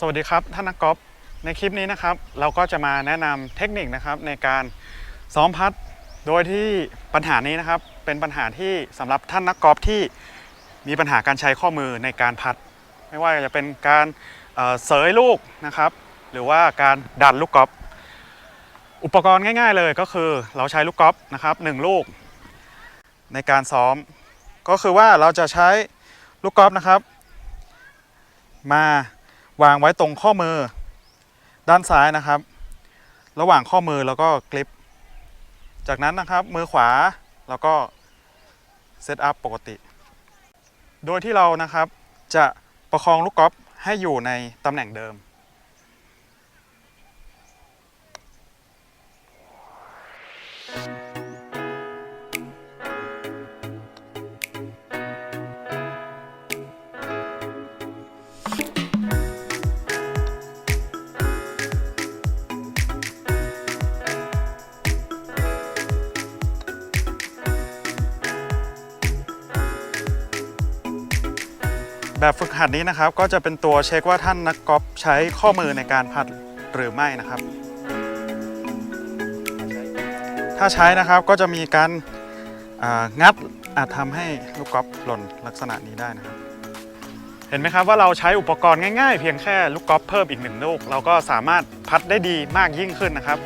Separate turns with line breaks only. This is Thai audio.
สวัสดีครับท่านนักกอล์ฟในคลิปนี้นะครับ เราก็จะมาแนะนำเทคนิคนะครับในการซ้อมพัดโดยที่ปัญหานี้นะครับ เป็นปัญหาที่สำหรับท่านนักกอล์ฟที่มีปัญหาการใช้ข้อมือในการพัด ไม่ว่าจะเป็นการเเสยลูกนะครับ หรือว่าการดันลูกกอล์ฟอุปกรณ์ง่าย ๆ เลยก็คือเราใช้ลูกกอล์ฟนะครับหนึ่งลูก ในการซ้อม ก็คือว่าเราจะใช้ลูกกอล์ฟนะครับ มา วางไว้ตรงข้อมือ ด้านซ้ายนะครับ ระหว่างข้อมือแล้วก็กริป จากนั้นนะครับมือขวาแล้วก็เซตอัพปกติ โดยที่เรานะครับจะประคองลูกกอล์ฟให้อยู่ในตำแหน่งเดิม แบบฝึกหัดนี้นะครับ ก็จะเป็นตัวเช็คว่าท่านนักกอล์ฟใช้ข้อมือในการพัดหรือไม่นะครับ ถ้าใช้นะครับก็จะมีการางัดอาจทำให้ลูกกอล์ฟหล่นลักษณะนี้ได้นะครับ เห็นไหมครับว่าเราใช้อุปกรณ์ง่ายๆ เพียงแค่ลูกกอล์ฟเพิ่มอีกหนึ่งลูก เราก็สามารถพัดได้ดีมากยิ่งขึ้นนะครับ